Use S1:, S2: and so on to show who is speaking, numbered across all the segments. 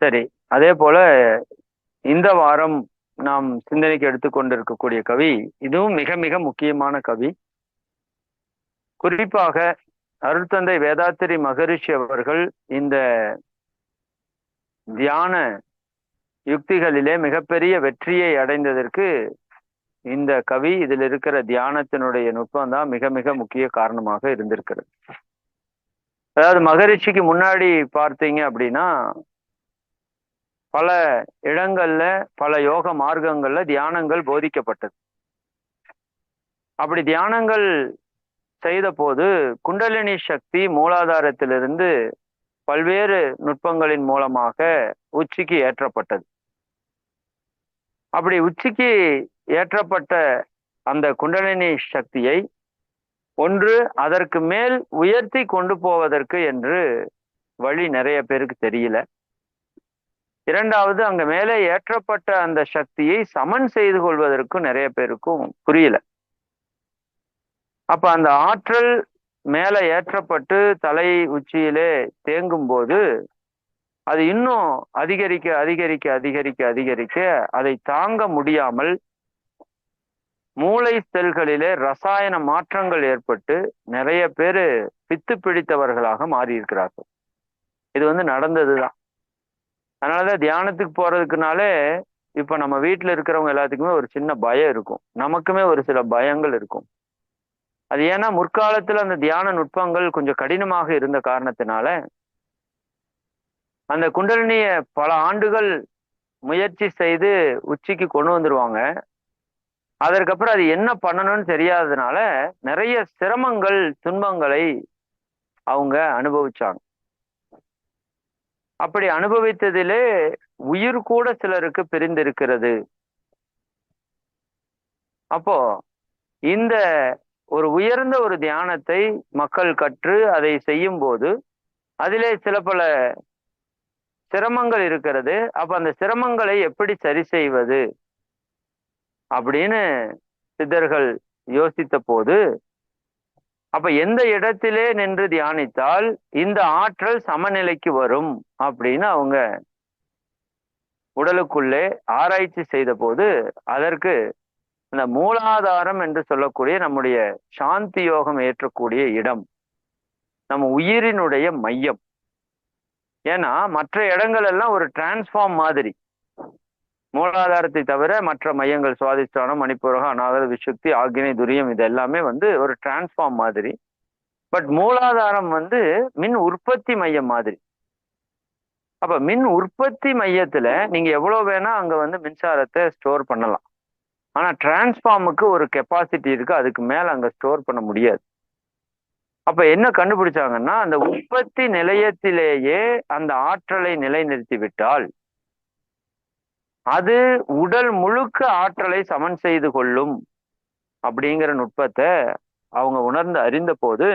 S1: சரி அதே போல இந்த வாரம் நாம் சிந்தனைக்கு எடுத்துக்கொண்டிருக்கக்கூடிய கவி இதுவும் மிக மிக முக்கியமான கவி. குறிப்பாக அருட்தந்தை வேதாத்திரி மகரிஷி அவர்கள் இந்த தியான யுக்திகளிலே மிகப்பெரிய வெற்றியை அடைந்ததற்கு இந்த கவி இதில் இருக்கிற தியானத்தினுடைய நுட்பம் தான் மிக மிக முக்கிய காரணமாக இருந்திருக்கிறது. அதாவது மகரிஷிக்கு முன்னாடி பார்த்தீங்க அப்படின்னா பல இடங்கள்ல பல யோக மார்க்கங்கள்ல தியானங்கள் போதிக்கப்பட்டது. அப்படி தியானங்கள் செய்த போது குண்டலினி சக்தி மூலாதாரத்திலிருந்து பல்வேறு நுட்பங்களின் மூலமாக உச்சிக்கு ஏற்றப்பட்டது. அப்படி உச்சிக்கு ஏற்றப்பட்ட அந்த குண்டலினி சக்தியை ஒன்று அதற்கு மேல் உயர்த்தி கொண்டு போவதற்கு என்று வழி நிறைய பேருக்கு தெரியல. இரண்டாவது அங்க மேலே ஏற்றப்பட்ட அந்த சக்தியை சமன் செய்து கொள்வதற்கும் நிறைய பேருக்கும் புரியல. அப்ப அந்த ஆற்றல் மேல ஏற்றப்பட்டு தலை உச்சியிலே தேங்கும் போது அது இன்னும் அதிகரிக்க அதிகரிக்க அதிகரிக்க அதிகரிக்க அதை தாங்க முடியாமல் மூளை செல்களிலே ரசாயன மாற்றங்கள் ஏற்பட்டு நிறைய பேரு பித்து பிடித்தவர்களாக மாறி இருக்கிறார்கள் இது வந்து நடந்ததுதான். அதனாலதான் தியானத்துக்கு போறதுக்குனாலே இப்ப நம்ம வீட்டுல இருக்கிறவங்க எல்லாத்துக்குமே ஒரு சின்ன பயம் இருக்கும். நமக்குமே ஒரு சில பயங்கள் இருக்கும். அது ஏன்னா முற்காலத்துல அந்த தியான நுட்பங்கள் கொஞ்சம் கடினமாக இருந்த காரணத்தினால அந்த குண்டலினிய பல ஆண்டுகள் முயற்சி செய்து உச்சிக்கு கொண்டு வந்துருவாங்க. அதற்கப்புறம் அது என்ன பண்ணணும்னு தெரியாததுனால நிறைய சிரமங்கள் துன்பங்களை அவங்க அனுபவிச்சாங்க. அப்படி அனுபவித்ததிலே உயிர் கூட சிலருக்கு பிரிந்திருக்கிறது. அப்போ இந்த ஒரு உயர்ந்த ஒரு தியானத்தை மக்கள் கற்று அதை செய்யும் போது அதிலே சில பல சிரமங்கள் இருக்கிறது. அப்ப அந்த சிரமங்களை எப்படி சரி செய்வது? அப்படின்னு சித்தர்கள் யோசித்த போது அப்ப எந்த இடத்திலே நின்று தியானித்தால் இந்த ஆற்றல் சமநிலைக்கு வரும் அப்படின்னு அவங்க உடலுக்குள்ளே ஆராய்ச்சி செய்த போது அதற்கு இந்த மூலாதாரம் என்று சொல்லக்கூடிய நம்முடைய சாந்தி யோகம் ஏற்றக்கூடிய இடம் நம்ம உயிரினுடைய மையம். ஏன்னா மற்ற இடங்கள் எல்லாம் ஒரு டிரான்ஸ்ஃபார்ம் மாதிரி. மூலாதாரத்தை தவிர மற்ற மையங்கள் சுவாதிஷ்டானம் மணிப்பூரகம் அநாதர விசுக்தி ஆக்னி துரியம் இது எல்லாமே வந்து ஒரு டிரான்ஸ்ஃபார்ம் மாதிரி. பட் மூலாதாரம் வந்து மின் உற்பத்தி மையம் மாதிரி. அப்ப மின் உற்பத்தி மையத்துல நீங்க எவ்வளவு வேணா அங்க வந்து மின்சாரத்தை ஸ்டோர் பண்ணலாம். ஆனா டிரான்ஸ்ஃபார்முக்கு ஒரு கெப்பாசிட்டி இருக்கு அதுக்கு மேல அங்க ஸ்டோர் பண்ண முடியாது. அப்ப என்ன கண்டுபிடிச்சாங்கன்னா அந்த உற்பத்தி நிலையத்திலேயே அந்த ஆற்றலை நிலைநிறுத்தி விட்டால் அது உடல் முழுக்க ஆற்றலை சமன் செய்து கொள்ளும் அப்படிங்கிற நுட்பத்தை அவங்க உணர்ந்து அறிந்த போது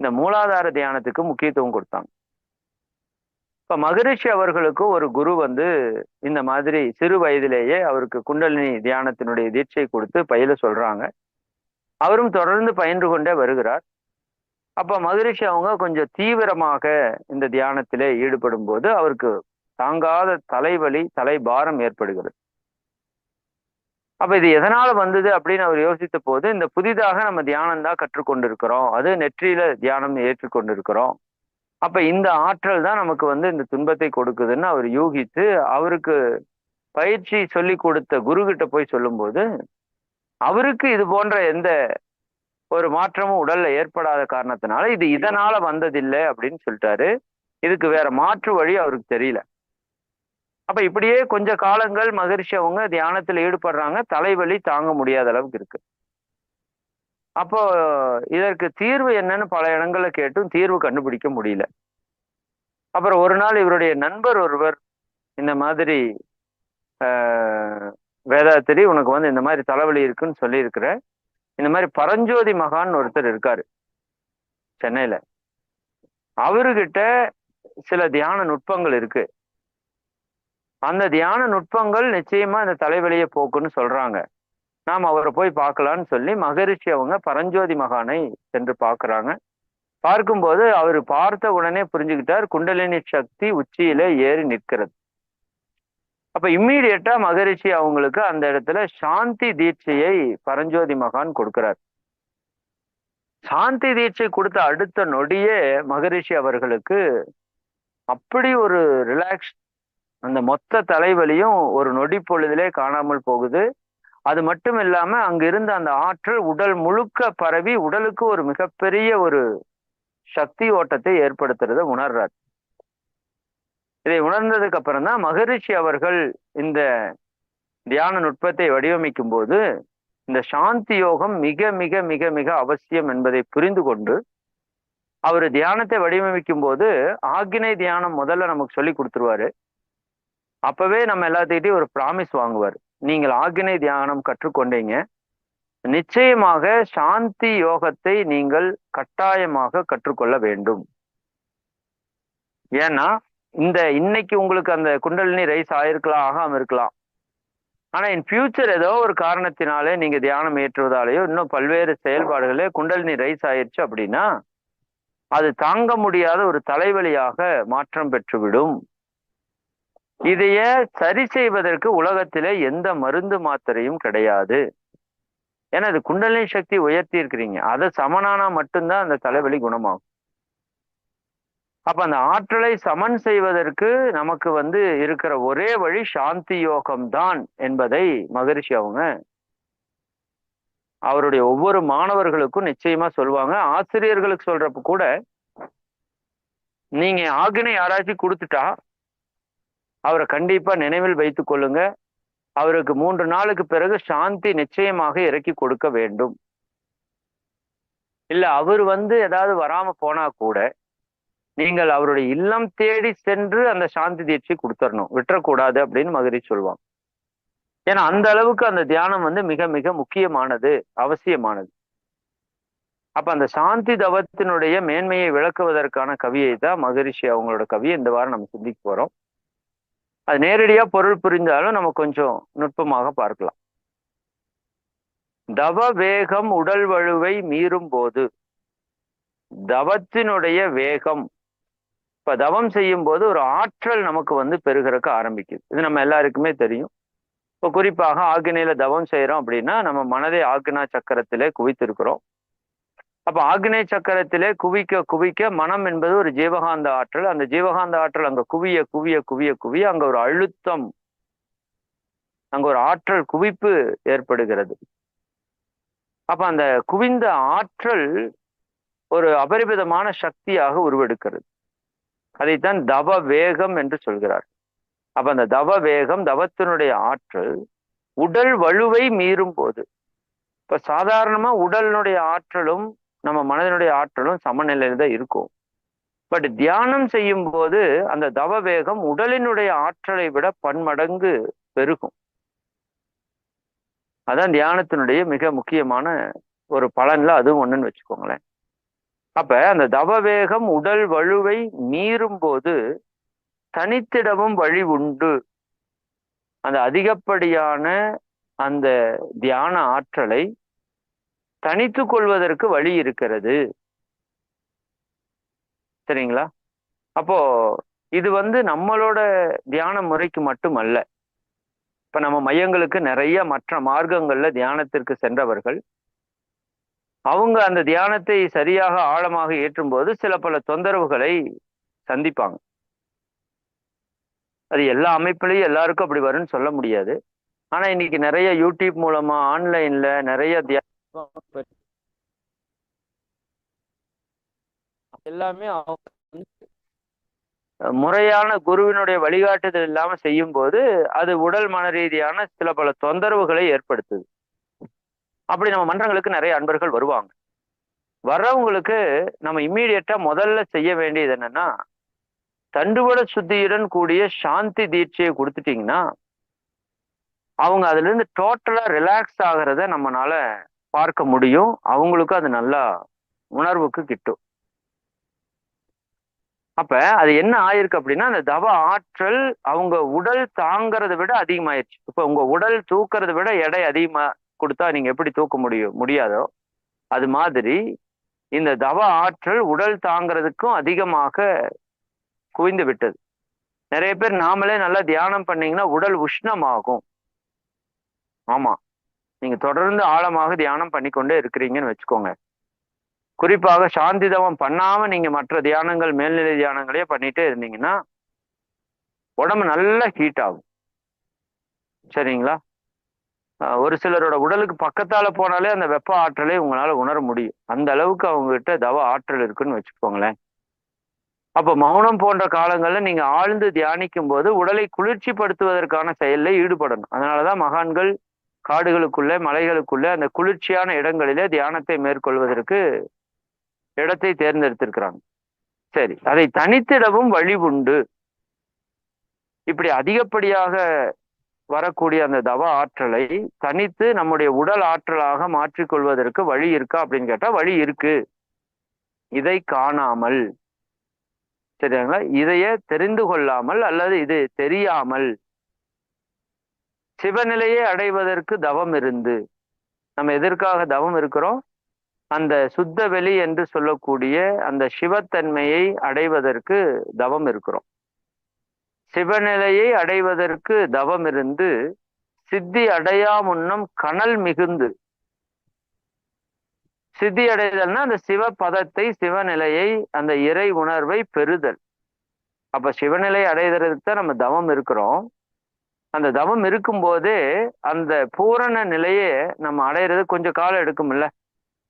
S1: இந்த மூலாதார தியானத்துக்கு முக்கியத்துவம் கொடுத்தாங்க. இப்ப மகரிஷி அவர்களுக்கு ஒரு குரு வந்து இந்த மாதிரி சிறு வயதிலேயே அவருக்கு குண்டலினி தியானத்தினுடைய தீட்சை கொடுத்து பயில சொல்றாங்க. அவரும் தொடர்ந்து பயின்று கொண்டே வருகிறார். அப்ப மகரிஷி அவங்க கொஞ்சம் தீவிரமாக இந்த தியானத்திலே ஈடுபடும் போது அவருக்கு தாங்காத தலைவலி தலைபாரம் ஏற்படுகிறது. அப்ப இது எதனால வந்தது அப்படின்னு அவர் யோசித்த போது இந்த புதிதாக நம்ம தியானம் தான் கற்றுக்கொண்டிருக்கிறோம். அது நெற்றியில தியானம் ஏற்றுக்கொண்டிருக்கிறோம். அப்ப இந்த ஆற்றல் தான் நமக்கு வந்து இந்த துன்பத்தை கொடுக்குதுன்னு அவர் யூகித்து அவருக்கு பயிற்சி சொல்லி கொடுத்த குரு கிட்ட போய் சொல்லும்போது அவருக்கு இது போன்ற எந்த ஒரு மாற்றமும் உடல்ல ஏற்படாத காரணத்தினால இது இதனால வந்ததில்லை அப்படின்னு சொல்லிட்டாரு. இதுக்கு வேற மாற்று வழி அவருக்கு தெரியல. அப்ப இப்படியே கொஞ்ச காலங்கள் மகிழ்ச்சி அவங்க தியானத்துல ஈடுபடுறாங்க. தலைவலி தாங்க முடியாத அளவுக்கு இருக்கு. அப்போ இதற்கு தீர்வு என்னன்னு பல இடங்கள்ல கேட்டும். தீர்வு கண்டுபிடிக்க முடியல. அப்புறம் ஒரு நாள் இவருடைய நண்பர் ஒருவர் இந்த மாதிரி வேதாத்திரி உனக்கு வந்து இந்த மாதிரி தலைவலி இருக்குன்னு சொல்லியிருக்கிற இந்த மாதிரி பரஞ்சோதி மகான் ஒருத்தர் இருக்காரு சென்னையில. அவர்கிட்ட சில தியான நுட்பங்கள் இருக்கு. அந்த தியான நுட்பங்கள் நிச்சயமா இந்த தலைவலியை போக்குன்னு சொல்றாங்க. நாம் அவரை போய் பார்க்கலான்னு சொல்லி மகரிஷி அவங்க பரஞ்சோதி மகானை சென்று பார்க்கறாங்க. பார்க்கும்போது அவர் பார்த்த உடனே புரிஞ்சுக்கிட்டார் குண்டலினி சக்தி உச்சியில ஏறி நிற்கிறது. அப்ப இம்மீடியட்டா மகரிஷி அவங்களுக்கு அந்த இடத்துல சாந்தி தீட்சையை பரஞ்சோதி மகான் கொடுக்கிறார். சாந்தி தீட்சை கொடுத்த அடுத்த நொடியே மகரிஷி அவர்களுக்கு அப்படி ஒரு ரிலாக்ஸ் அந்த மொத்த தலைவலியும் ஒரு நொடி பொழுதிலே காணாமல் போகுது. அது மட்டும் இல்லாம அங்க இருந்த அந்த ஆற்றல் உடல் முழுக்க பரவி உடலுக்கு ஒரு மிகப்பெரிய ஒரு சக்தி ஓட்டத்தை ஏற்படுத்துறத உணர்றார். இதை உணர்ந்ததுக்கு அப்புறம் தான் மகரிஷி அவர்கள் இந்த தியான நுட்பத்தை வடிவமைக்கும் போது இந்த சாந்தி யோகம் மிக மிக மிக மிக அவசியம் என்பதை புரிந்து கொண்டு அவர் தியானத்தை வடிவமைக்கும் போது ஆக்னை தியானம் முதல்ல நமக்கு சொல்லி கொடுத்துருவாரு. அப்பவே நம்ம எல்லாத்துக்கிட்டையும் ஒரு ப்ராமிஸ் வாங்குவார். நீங்கள் ஆக்கினை தியானம் கற்றுக்கொண்டீங்க. நிச்சயமாக சாந்தி யோகத்தை நீங்கள் கட்டாயமாக கற்றுக்கொள்ள வேண்டும். ஏன்னா இந்த இன்னைக்கு உங்களுக்கு அந்த குண்டலினி ரைஸ் ஆயிருக்கலாம் ஆகாம இருக்கலாம். ஆனா இன் ஃபியூச்சர் ஏதோ ஒரு காரணத்தினாலே நீங்க தியானம் ஏற்றுவதாலேயோ இன்னும் பல்வேறு செயல்பாடுகளே குண்டலினி ரைஸ் ஆயிடுச்சு அப்படின்னா அது தாங்க முடியாத ஒரு தலைவலியாக மாற்றம் பெற்றுவிடும். இதைய சரி செய்வதற்கு உலகத்திலே எந்த மருந்து மாத்திரையும் கிடையாது. ஏன்னா அது குண்டலினி சக்தி உயர்த்தி இருக்கிறீங்க அதை சமனானா மட்டும்தான் அந்த தலைவலி குணமாகும். அப்ப அந்த ஆற்றலை சமன் செய்வதற்கு நமக்கு வந்து இருக்கிற ஒரே வழி சாந்தி யோகம் தான் என்பதை மகரிஷி அவங்க அவருடைய ஒவ்வொரு மாணவர்களுக்கும் நிச்சயமா சொல்லுவாங்க. ஆசிரியர்களுக்கு சொல்றப்ப கூட நீங்க ஆகினை யாராச்சும் கொடுத்துட்டா அவரை கண்டிப்பா நினைவில் வைத்துக் கொள்ளுங்க. அவருக்கு மூன்று நாளுக்கு பிறகு சாந்தி நிச்சயமாக இறக்கி கொடுக்க வேண்டும். இல்ல அவர் வந்து ஏதாவது வராம போனா கூட நீங்கள் அவருடைய இல்லம் தேடி சென்று அந்த சாந்தி தீட்சை கொடுத்துடணும் விட்டுறக்கூடாது அப்படின்னு மகிரி சொல்லுவாங்க ஏன்னா அந்த அளவுக்கு அந்த தியானம் வந்து மிக மிக முக்கியமானது அவசியமானது. அப்ப அந்த சாந்தி தவத்தினுடைய மேன்மையை விளக்குவதற்கான கவியை தான் மகரிஷி அவங்களோட கவியை இந்த வாரம் நம்ம சிந்திக்க போறோம். அது நேரடியா பொருள் புரிந்தாலும் நம்ம கொஞ்சம் நுட்பமாக பார்க்கலாம். தவ வேகம் உடல் வலுவை மீறும் போது. தவத்தினுடைய வேகம். இப்ப தவம் செய்யும் போது ஒரு ஆற்றல் நமக்கு வந்து பெருகிறக்க ஆரம்பிக்குது. இது நம்ம எல்லாருக்குமே தெரியும். இப்போ குறிப்பாக ஆக்னியில தவம் செய்யறோம் அப்படின்னா நம்ம மனதை ஆக்னா சக்கரத்திலே குவித்திருக்கிறோம். அப்ப ஆக்னே சக்கரத்திலே குவிக்க குவிக்க மனம் என்பது ஒரு ஜீவகாந்த ஆற்றல். அந்த ஜீவகாந்த ஆற்றல் அங்க குவிய குவிய குவிய குவிய அங்க ஒரு அழுத்தம் அங்க ஒரு ஆற்றல் குவிப்பு ஏற்படுகிறது. அப்ப அந்த குவிந்த ஆற்றல் ஒரு அபரிமிதமான சக்தியாக உருவெடுக்கிறது. அதைத்தான் தவ வேகம் என்று சொல்கிறார். அப்ப அந்த தவ வேகம் தவத்தினுடைய ஆற்றல் உடல் வலுவை மீறும் போது இப்ப சாதாரணமா உடலினுடைய ஆற்றலும் நம்ம மனதினுடைய ஆற்றலும் சமநிலையில தான் இருக்கும். பட் தியானம் செய்யும் போது அந்த தவ வேகம் உடலினுடைய ஆற்றலை விட பன்மடங்கு பெருகும். அதான் தியானத்தினுடைய மிக முக்கியமான ஒரு பலன்ல அதுவும் ஒண்ணுன்னு வச்சுக்கோங்களேன். அப்ப அந்த தவ வேகம் உடல் வலுவை மீறும் போது தனித்திடமும் வழி உண்டு. அந்த அதிகப்படியான அந்த தியான ஆற்றலை தனித்து கொள்வதற்கு வழி இருக்கிறது. சரிங்களா? அப்போ இது வந்து நம்மளோட தியான முறைக்கு மட்டுமல்ல. இப்ப நம்ம மையங்களுக்கு நிறைய மற்ற மார்க்கங்கள்ல தியானத்திற்கு சென்றவர்கள் அவங்க அந்த தியானத்தை சரியாக ஆழமாக ஏற்றும் போது சில பல தொந்தரவுகளை சந்திப்பாங்க. அது எல்லா அமைப்புலையும் எல்லாருக்கும் அப்படி வரும்னு சொல்ல முடியாது. ஆனா இன்னைக்கு நிறைய யூடியூப் மூலமா ஆன்லைன்ல நிறைய எல்லாமே முறையான குருவினுடைய வழிகாட்டுதல் இல்லாம செய்யும் போது அது உடல் மன ரீதியான சில பல தொந்தரவுகளை ஏற்படுத்துது. அப்படி நம்ம மன்றங்களுக்கு நிறைய அன்பர்கள் வருவாங்க. வர்றவங்களுக்கு நம்ம இம்மீடியட்டா முதல்ல செய்ய வேண்டியது என்னன்னா தண்டுவட சுத்தியுடன் கூடிய சாந்தி தீட்சையை கொடுத்துட்டீங்கன்னா அவங்க அதுல இருந்து டோட்டலா ரிலாக்ஸ் ஆகிறத நம்மனால பார்க்க முடியும். அவங்களுக்கும் அது நல்லா உணர்வுக்கு கிட்டும். அப்ப அது என்ன ஆயிருக்கு அப்படின்னா அந்த தவ ஆற்றல் அவங்க உடல் தாங்கிறத விட அதிகமாயிருச்சு. இப்ப உங்க உடல் தூக்குறத விட எடை அதிகமா கொடுத்தா நீங்க எப்படி தூக்க முடியும் முடியாதோ அது மாதிரி இந்த தவ ஆற்றல் உடல் தாங்கிறதுக்கும் அதிகமாக குவிந்து விட்டது. நிறைய பேர் நாமளே நல்லா தியானம் பண்ணீங்கன்னா உடல் உஷ்ணமாகும். ஆமா. நீங்க தொடர்ந்து ஆழமாக தியானம் பண்ணிக்கொண்டே இருக்கிறீங்கன்னு வச்சுக்கோங்க. குறிப்பாக சாந்தி தவம் பண்ணாம நீங்க மற்ற தியானங்கள் மேல்நிலை தியானங்களே பண்ணிட்டே இருந்தீங்கன்னா உடம்பு நல்லா ஹீட் ஆகும். சரிங்களா? ஒரு சிலரோட உடலுக்கு பக்கத்தால போனாலே அந்த வெப்ப ஆற்றலை உங்களால உணர முடியும். அந்த அளவுக்கு அவங்ககிட்ட தவ ஆற்றல் இருக்குன்னு வச்சுக்கோங்களேன். அப்ப மௌனம் போன்ற காலங்கள்ல நீங்க ஆழ்ந்து தியானிக்கும் போது உடலை குளிர்ச்சிப்படுத்துவதற்கான செயல்ல ஈடுபடணும். அதனாலதான் மகான்கள் காடுகளுக்குள்ள மலைகளுக்குள்ள அந்த குளிர்ச்சியான இடங்களிலே தியானத்தை மேற்கொள்வதற்கு இடத்தை தேர்ந்தெடுத்திருக்கிறாங்க. சரி அதை தனித்திடவும் வழி உண்டு. இப்படி அதிகப்படியாக வரக்கூடிய அந்த தவ ஆற்றலை தனித்து நம்முடைய உடல் ஆற்றலாக மாற்றிக்கொள்வதற்கு வழி இருக்கா அப்படின்னு கேட்டா வழி இருக்கு. இதை காணாமல். சரிங்களா? இதைய தெரிந்து கொள்ளாமல் அல்லது இது தெரியாமல் சிவநிலையை அடைவதற்கு தவம் இருந்து. நம்ம எதற்காக தவம் இருக்கிறோம்? அந்த சுத்த வெளி என்று சொல்லக்கூடிய அந்த சிவத்தன்மையை அடைவதற்கு தவம் இருக்கிறோம். சிவநிலையை அடைவதற்கு தவம் இருந்து சித்தி அடையாமுன்னும் கனல் மிகுந்து. சித்தி அடைதல்னா அந்த சிவ பதத்தை சிவநிலையை அந்த இறை உணர்வை பெறுதல். அப்ப சிவநிலை அடைகிறதுக்கு தான் நம்ம தவம் இருக்கிறோம். அந்த தவம் இருக்கும்போது அந்த பூரண நிலையே நம்ம அடையிறது கொஞ்சம் காலம் எடுக்கும்ல?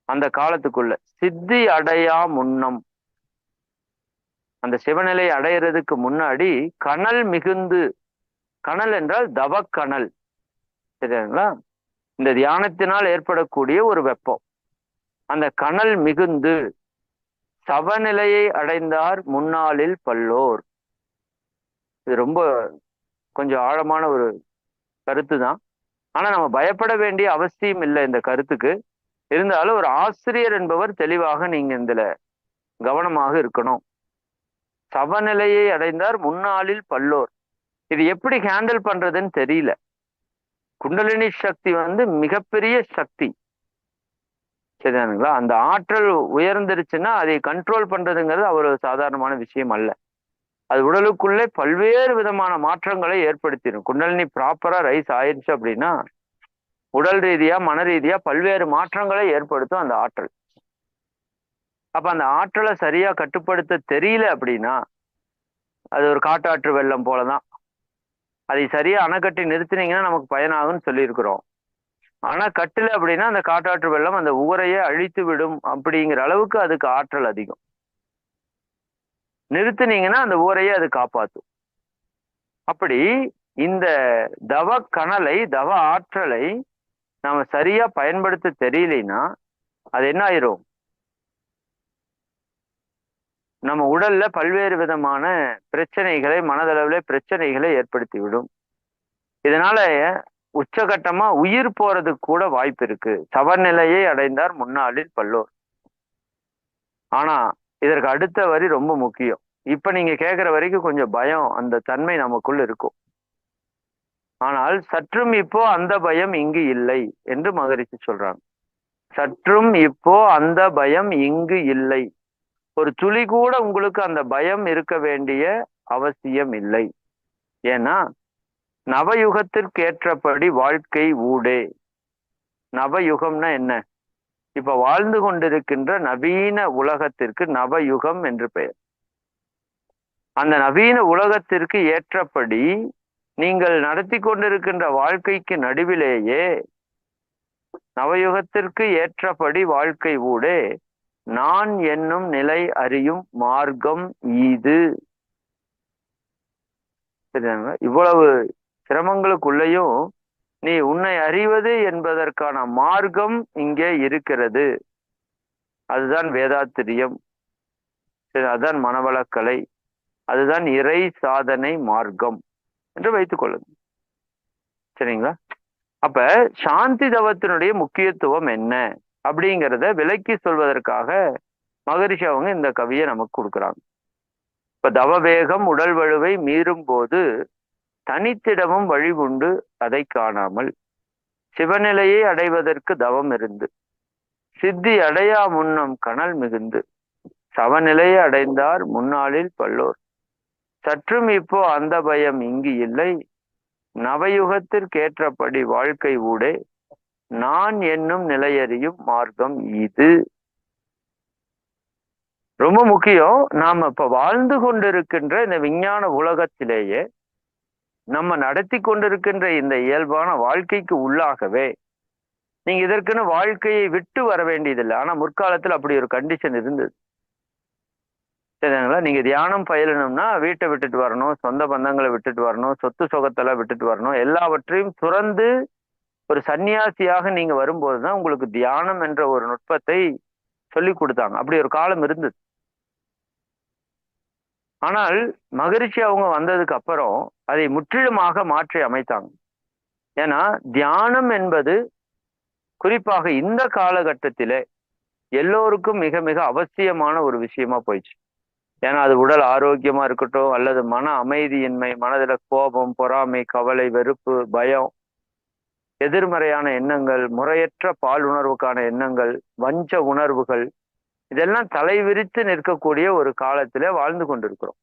S1: அந்த காலத்துக்குள்ள. சித்தி அடையா முன்னம். அந்த சிவநிலை அடையிறதுக்கு முன்னாடி கனல் மிகுந்து கனல் என்றால் தவக்கனல். சரிங்களா? இந்த தியானத்தினால் ஏற்படக்கூடிய ஒரு வெப்பம். அந்த கனல் மிகுந்து சவநிலையை அடைந்தார் முன்னாளில் பல்லோர். இது ரொம்ப கொஞ்சம் ஆழமான ஒரு கருத்து தான் ஆனா நம்ம பயப்பட வேண்டிய அவசியம் இல்லை இந்த கருத்துக்கு. இருந்தாலும் ஒரு ஆசிரியர் என்பவர் தெளிவாக நீங்க இதுல கவனமாக இருக்கணும். சவநிலையை அடைந்தார் முன்னாளில் பல்லோர். இது எப்படி ஹேண்டில் பண்றதுன்னு தெரியல. குண்டலினி சக்தி வந்து மிகப்பெரிய சக்தி. சரிதானுங்களா? அந்த ஆற்றல் உயர்ந்துருச்சுன்னா அதை கண்ட்ரோல் பண்றதுங்கிறது அவர் சாதாரணமான விஷயம் அல்ல. அது உடலுக்குள்ளே பல்வேறு விதமான மாற்றங்களை ஏற்படுத்திடும். குண்டலினி ப்ராப்பரா ரைஸ் ஆயிடுச்சு அப்படின்னா உடல் ரீதியா மன ரீதியா பல்வேறு மாற்றங்களை ஏற்படுத்தும் அந்த ஆற்றல். அப்ப அந்த ஆற்றலை சரியா கட்டுப்படுத்த தெரியல அப்படின்னா அது ஒரு காட்டாற்று வெள்ளம் போலதான். அதை சரியா அணைக்கட்டி நிறுத்தினீங்கன்னா நமக்கு பயனாகும்னு சொல்லியிருக்கிறோம். ஆனா கட்டல அப்படின்னா அந்த காட்டாற்று வெள்ளம் அந்த ஊரையே அழித்து விடும் அப்படிங்கிற அளவுக்கு அதுக்கு ஆற்றல் அதிகம். நிறுத்தினீங்கன்னா அந்த ஊரையே அது காப்பாற்றும் அப்படி இந்த தவ கணலை தவ ஆற்றலை நாம சரியா பயன்படுத்த தெரியலைன்னா அது என்ன ஆயிரும்? நம்ம உடல்ல பல்வேறு விதமான பிரச்சனைகளை மனதளவுல பிரச்சனைகளை ஏற்படுத்தி விடும் இதனால உச்சகட்டமா உயிர் போறதுக்கு கூட வாய்ப்பு இருக்கு. சவநிலையை அடைந்தார் முன்னாளில் பல்லோர். ஆனா இதற்கு அடுத்த வரி ரொம்ப முக்கியம். இப்ப நீங்க கேட்கிற வரைக்கும் கொஞ்சம் பயம் அந்த தன்மை நமக்குள்ள இருக்கும். ஆனால் சற்றும் இப்போ அந்த பயம் இங்கு இல்லை என்று மகரிஷி சொல்றாங்க. சற்றும் இப்போ அந்த பயம் இங்கு இல்லை. ஒரு துளி கூட உங்களுக்கு அந்த பயம் இருக்க வேண்டிய அவசியம் இல்லை. ஏன்னா நவயுகத்திற்கேற்றபடி வாழ்க்கை ஊடே. நவயுகம்னா என்ன? இப்ப வாழ்ந்து கொண்டிருக்கின்ற நவீன உலகத்திற்கு நவயுகம் என்று பெயர். அந்த நவீன உலகத்திற்கு ஏற்றபடி நீங்கள் நடத்தி கொண்டிருக்கின்ற வாழ்க்கைக்கு நடுவிலேயே நவயுகத்திற்கு ஏற்றபடி வாழ்க்கை ஊடே நான் என்னும் நிலை அறியும் மார்க்கம் இது சரிதாங்க இவ்வளவு சிரமங்களுக்குள்ளேயும் நீ உன்னை அறிவது என்பதற்கான மார்க்கம் இங்கே இருக்கிறது. அதுதான் வேதாத்திரியம். சரி அதுதான் மனவளக்கலை. அதுதான் இறை சாதனை மார்க்கம் என்று வைத்துக் கொள்ளுங்க சரிங்களா? அப்ப சாந்தி தவத்தினுடைய முக்கியத்துவம் என்ன அப்படிங்கிறத விலக்கி சொல்வதற்காக மகரிஷி அவங்க இந்த கவியை நமக்கு கொடுக்குறாங்க. இப்ப தவ வேகம் உடல் வலுவை மீறும் போது தனித்திடமும் வழி அதை காணாமல். சிவநிலையை அடைவதற்கு தவம் இருந்து. சித்தி அடையா முன்னம் கனல் மிகுந்து. சவநிலையை அடைந்தார் முன்னாளில் பல்லோர். சற்றும் இப்போ அந்த பயம் இங்கு இல்லை. நவயுகத்திற்கேற்றபடி வாழ்க்கை ஊடே. நான் என்னும் நிலையறியும் மார்க்கம் இது. ரொம்ப முக்கியம். நாம இப்ப வாழ்ந்து கொண்டிருக்கின்ற இந்த விஞ்ஞான உலகத்திலேயே நம்ம நடத்தி கொண்டிருக்கின்ற இந்த இயல்பான வாழ்க்கைக்கு உள்ளாகவே நீங்க இதற்குன்னு வாழ்க்கையை விட்டு வர வேண்டியதில்லை. ஆனா முற்காலத்துல அப்படி ஒரு கண்டிஷன் இருந்தது. சரிங்களா? நீங்க தியானம் பயிலணும்னா வீட்டை விட்டுட்டு வரணும் சொந்த பந்தங்களை விட்டுட்டு வரணும் சொத்து சுகத்தெல்லாம் விட்டுட்டு வரணும். எல்லாவற்றையும் துறந்து ஒரு சன்னியாசியாக நீங்க வரும்போதுதான் உங்களுக்கு தியானம் என்ற ஒரு நுட்பத்தை சொல்லி கொடுத்தாங்க. அப்படி ஒரு காலம் இருந்தது. ஆனால் மகிழ்ச்சி அவங்க வந்ததுக்கு அப்புறம் அதை முற்றிலுமாக மாற்றி அமைத்தாங்க. ஏன்னா தியானம் என்பது குறிப்பாக இந்த காலகட்டத்திலே எல்லோருக்கும் மிக மிக அவசியமான ஒரு விஷயமா போயிடுச்சு. ஏன்னா அது உடல் ஆரோக்கியமா இருக்கட்டும் அல்லது மன அமைதியின்மை மனதில் கோபம் பொறாமை கவலை வெறுப்பு பயம் எதிர்மறையான எண்ணங்கள் முறையற்ற பால் உணர்வுக்கான எண்ணங்கள் வஞ்ச உணர்வுகள் இதெல்லாம் தலைவிரித்து நிற்கக்கூடிய ஒரு காலத்துல வாழ்ந்து கொண்டிருக்கிறோம்.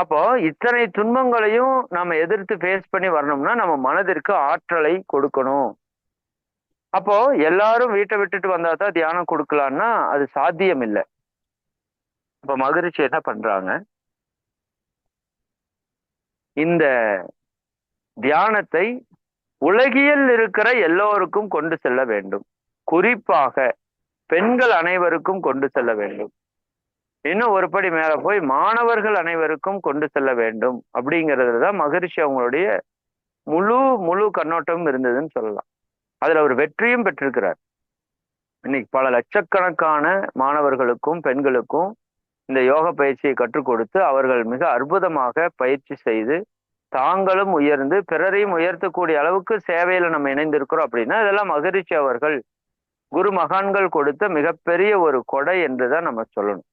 S1: அப்போ இத்தனை துன்பங்களையும் நம்ம எதிர்த்து ஃபேஸ் பண்ணி வரணும்னா நம்ம மனதிற்கு ஆற்றலை கொடுக்கணும். அப்போ எல்லாரும் வீட்டை விட்டுட்டு வந்தா தான் தியானம் கொடுக்கலான்னா அது சாத்தியம் இல்லை இப்ப மகிழ்ச்சி என்ன பண்றாங்க? இந்த தியானத்தை உலகியல் இருக்கிற எல்லோருக்கும் கொண்டு செல்ல வேண்டும். குறிப்பாக பெண்கள் அனைவருக்கும் கொண்டு செல்ல வேண்டும். இன்னும் ஒரு படி மேல போய் மாணவர்கள் அனைவருக்கும் கொண்டு செல்ல வேண்டும் அப்படிங்கிறதுல தான் மகரிஷி அவங்களுடைய முழு முழு கண்ணோட்டமும் இருந்ததுன்னு சொல்லலாம். அதுல அவர் வெற்றியும் பெற்றிருக்கிறார். இன்னைக்கு பல லட்சக்கணக்கான மாணவர்களுக்கும் பெண்களுக்கும் இந்த யோக பயிற்சியை கற்றுக் கொடுத்து அவர்கள் மிக அற்புதமாக பயிற்சி செய்து தாங்களும் உயர்ந்து பிறரையும் உயர்த்தக்கூடிய அளவுக்கு சேவையில நம்ம இணைந்திருக்கிறோம் அப்படின்னா இதெல்லாம் மகரிஷி அவர்கள் குரு மகான்கள் கொடுத்த மிகப்பெரிய ஒரு கொடை என்றுதான் நம்ம சொல்லணும்.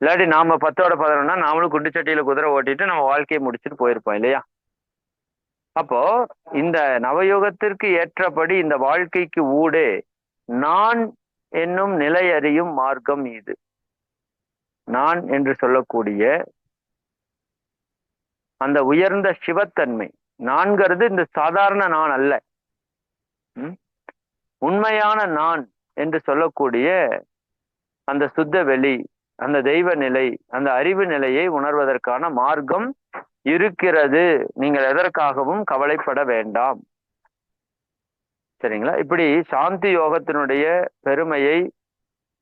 S1: இல்லாட்டி நாம பத்தோட பதினொன்னா நாமளும் குண்டுச்சட்டியில குதிரை ஓட்டிட்டு நம்ம வாழ்க்கையை முடிச்சுட்டு போயிருப்போம் இல்லையா? அப்போ இந்த நவயுகத்திற்கு ஏற்றபடி இந்த வாழ்க்கைக்கு ஊடே நான் என்னும் நிலை அறியும் மார்க்கம் இது. நான் என்று சொல்லக்கூடிய அந்த உயர்ந்த சிவத்தன்மை. நான்கிறது இந்த சாதாரண நான் அல்ல. உண்மையான நான் என்று சொல்லக்கூடிய அந்த சுத்த வெளி அந்த தெய்வ நிலை அந்த அறிவு நிலையை உணர்வதற்கான மார்க்கம் இருக்கிறது. நீங்கள் எதற்காகவும் கவலைப்பட வேண்டாம். சரிங்களா? இப்படி சாந்தி யோகத்தினுடைய பெருமையை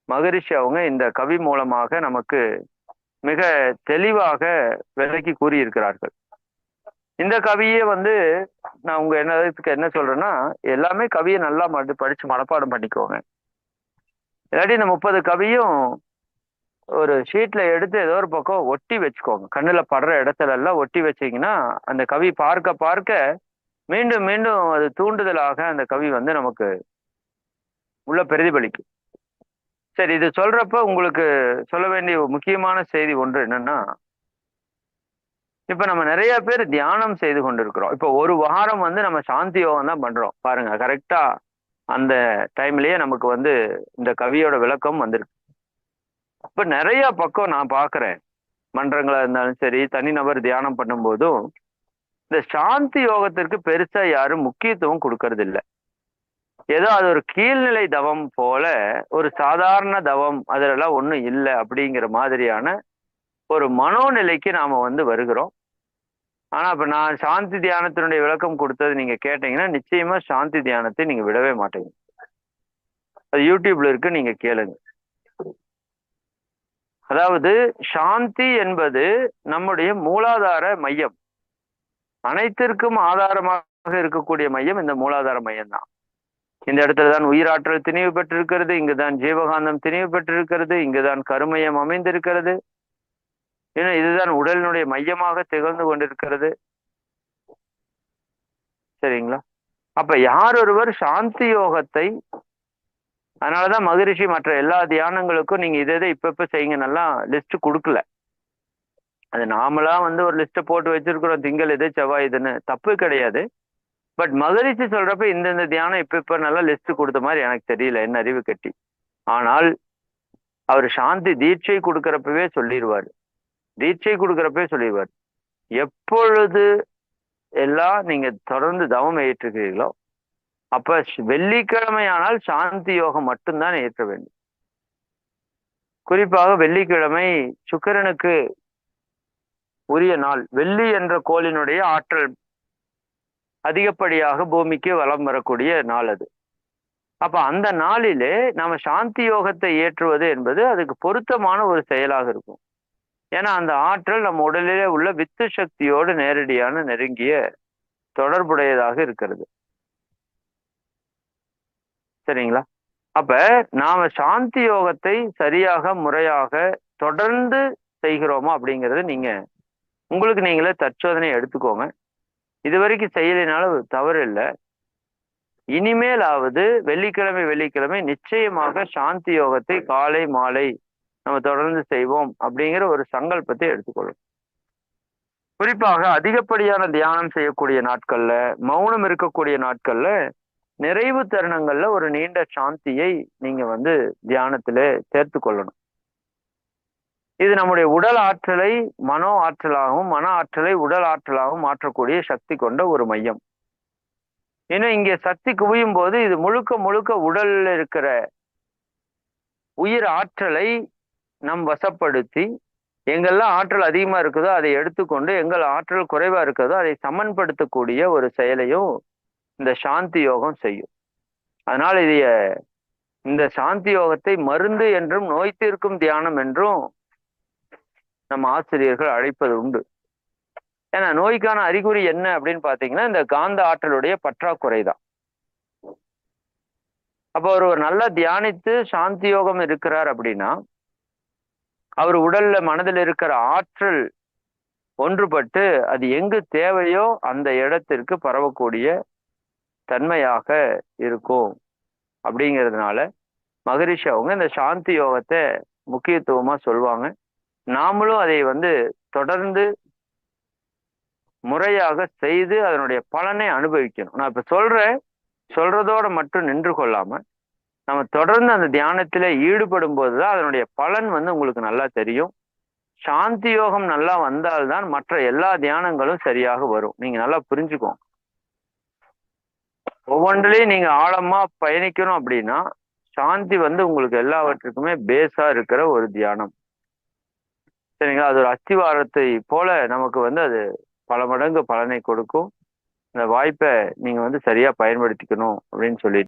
S1: மகரிஷி அவங்க இந்த கவி மூலமாக நமக்கு மிக தெளிவாக விலைக்கு கூறியிருக்கிறார்கள். இந்த கவியே வந்து நான் உங்க என்னதுக்கு என்ன சொல்றேன்னா எல்லாமே கவியை நல்லா மடு படிச்சு மனப்பாடம் பண்ணிக்கோங்க. இல்லாட்டி இந்த முப்பது கவியும் ஒரு ஷீட்ல எடுத்து ஏதோ ஒரு பக்கம் ஒட்டி வச்சுக்கோங்க. கண்ணுல படுற இடத்துல எல்லாம் ஒட்டி வச்சீங்கன்னா அந்த கவி பார்க்க பார்க்க மீண்டும் மீண்டும் அது தூண்டுதலாக அந்த கவி வந்து நமக்கு உள்ள பிரதிபலிக்கும். சரி இது சொல்றப்ப உங்களுக்கு சொல்ல வேண்டிய முக்கியமான செய்தி ஒன்று என்னன்னா இப்ப நம்ம நிறைய பேர் தியானம் செய்து கொண்டிருக்கிறோம். இப்ப ஒரு வாரம் வந்து நம்ம சாந்தி யோகம் தான் பண்றோம். பாருங்க கரெக்டா அந்த டைம்லயே நமக்கு வந்து இந்த கவியோட விளக்கம் வந்திருக்கு. இப்ப நிறைய பக்கம் நான் பாக்குறேன் மன்றங்களா இருந்தாலும் சரி தனிநபர் தியானம் பண்ணும்போதும் இந்த சாந்தி யோகத்திற்கு பெருசா யாரும் முக்கியத்துவம் கொடுக்கறது இல்லை ஏதோ அது ஒரு கீழ்நிலை தவம் போல ஒரு சாதாரண தவம் அதுலலாம் ஒன்றும் இல்லை அப்படிங்கிற மாதிரியான ஒரு மனோநிலைக்கு நாம வந்து வருகிறோம். ஆனா இப்ப நான் சாந்தி தியானத்தினுடைய விளக்கம் கொடுத்தது நீங்க கேட்டீங்கன்னா நிச்சயமா சாந்தி தியானத்தை நீங்க விடவே மாட்டீங்க. அது யூடியூப்ல இருக்கு நீங்க கேளுங்க. அதாவது சாந்தி என்பது நம்முடைய மூலாதார மையம். அனைத்திற்கும் ஆதாரமாக இருக்கக்கூடிய மையம் இந்த மூலாதார மையம் தான் இந்த இடத்துல தான் உயிராற்றல் திணிவு பெற்றிருக்கிறது இங்குதான் ஜீவகாந்தம் திணிவு பெற்றிருக்கிறது இங்குதான் கருமையம் அமைந்திருக்கிறது. ஏன்னா இதுதான் உடலினுடைய மையமாக திகழ்ந்து கொண்டிருக்கிறது. சரிங்களா? அப்ப யார் ஒருவர் சாந்தி யோகத்தை அதனாலதான் மகரிஷி மற்ற எல்லா தியானங்களுக்கும் நீங்க இதை இதை இப்ப இப்ப செய்யுங்க நல்லா லிஸ்ட் கொடுக்கல. அது நாமளா வந்து ஒரு லிஸ்ட்டை போட்டு வச்சிருக்கிறோம் திங்கள் இது செவ்வாய் இதுன்னு தப்பு கிடையாது. பட் மகரிஷி சொல்றப்ப இந்தந்த தியானம் இப்ப இப்ப நல்லா லிஸ்ட் கொடுத்த மாதிரி எனக்கு தெரியல என்ன அறிவு கட்டி. ஆனால் அவர் சாந்தி தீட்சை கொடுக்கறப்பவே சொல்லிடுவாரு தீட்சை கொடுக்குறப்பே சொல்லிடுவார். எப்பொழுது எல்லாம் நீங்க தொடர்ந்து தவம் ஏற்றுகிறீர்களோ அப்ப வெள்ளிக்கிழமை வெள்ளிக்கிழமையானால் சாந்தி யோகம் மட்டும்தான் ஏற்ற வேண்டும். குறிப்பாக வெள்ளிக்கிழமை சுக்கிரனுக்கு உரிய நாள் வெள்ளி என்ற கோளினுடைய ஆற்றல் அதிகப்படியாக பூமிக்கு வலம் வரக்கூடிய நாள் அது. அப்ப அந்த நாளிலே நாம சாந்தி யோகத்தை ஏற்றுவது என்பது அதுக்கு பொருத்தமான ஒரு செயலாக இருக்கும். ஏன்னா அந்த ஆற்றல் நம்ம உடலிலே உள்ள வித்து சக்தியோடு நேரடியான நெருங்கிய தொடர்புடையதாக இருக்கிறது. சரிங்களா? அப்ப நாம சாந்தி யோகத்தை சரியாக முறையாக தொடர்ந்து செய்கிறோமா அப்படிங்கறது நீங்க உங்களுக்கு நீங்களே தற்சோதனை எடுத்துக்கோங்க. இது வரைக்கும் செய்யலைனால தவறு இல்லை இனிமேலாவது வெள்ளிக்கிழமை வெள்ளிக்கிழமை நிச்சயமாக சாந்தி யோகத்தை காலை மாலை நம்ம தொடர்ந்து செய்வோம் அப்படிங்கிற ஒரு சங்கல்பத்தை எடுத்துக்கொள்ளும். குறிப்பாக அதிகப்படியான தியானம் செய்யக்கூடிய நாட்கள்ல மௌனம் இருக்கக்கூடிய நாட்கள்ல நிறைவு தருணங்கள்ல ஒரு நீண்ட சாந்தியை நீங்க வந்து தியானத்துல சேர்த்து கொள்ளணும். இது நம்முடைய உடல் ஆற்றலை மனோ ஆற்றலாகவும் மன ஆற்றலை உடல் ஆற்றலாகவும் மாற்றக்கூடிய சக்தி கொண்ட ஒரு மையம். இன்னும் இங்கே சக்தி குவியும் போது இது முழுக்க முழுக்க உடல்ல இருக்கிற உயிர் ஆற்றலை நம் வசப்படுத்தி எங்கெல்லாம் ஆற்றல் அதிகமா இருக்குதோ அதை எடுத்துக்கொண்டு எங்கள் ஆற்றல் குறைவா இருக்குதோ அதை சமன்படுத்தக்கூடிய ஒரு செயலையும் இந்த சாந்தி யோகம் செய்யும். அதனால இதைய இந்த சாந்தி யோகத்தை மருந்து என்றும் நோய் தீர்க்கும் தியானம் என்றும் நம்ம ஆசிரியர்கள் அழைப்பது உண்டு. ஏன்னா நோய்க்கான அறிகுறி என்ன அப்படின்னு பாத்தீங்கன்னா இந்த காந்த ஆற்றலுடைய பற்றாக்குறை தான். அப்போ அவர் ஒரு நல்லா தியானித்து சாந்தி யோகம் இருக்கிறார் அப்படின்னா அவர் உடல்ல மனதில் இருக்கிற ஆற்றல் ஒன்றுபட்டு அது எங்கு தேவையோ அந்த இடத்திற்கு பரவக்கூடிய தன்மையாக இருக்கும். அப்படிங்கிறதுனால மகரிஷி அவங்க இந்த சாந்தி யோகத்தை முக்கியத்துவமா சொல்லுவாங்க நாமளும் அதை வந்து தொடர்ந்து முறையாக செய்து அதனுடைய பலனை அனுபவிக்கணும். நான் இப்ப சொல்றேன் சொல்றதோட மட்டும் நின்று கொள்ளாம நம்ம தொடர்ந்து அந்த தியானத்துல ஈடுபடும் போதுதான் அதனுடைய பலன் வந்து உங்களுக்கு நல்லா தெரியும். சாந்தி யோகம் நல்லா வந்தால்தான் மற்ற எல்லா தியானங்களும் சரியாக வரும். நீங்க நல்லா புரிஞ்சுக்கோங்க. ஒவ்வொன்றிலையும் நீங்க ஆழமா பயணிக்கணும் அப்படின்னா சாந்தி வந்து உங்களுக்கு எல்லாவற்றுக்குமே பேஸா இருக்கிற ஒரு தியானம். சரிங்களா? அது ஒரு அஸ்திவாரத்தை போல நமக்கு வந்து அது பல மடங்கு பலனை கொடுக்கும். இந்த வாய்ப்பை நீங்க வந்து சரியா பயன்படுத்திக்கணும் அப்படின்னு சொல்லிட்டு.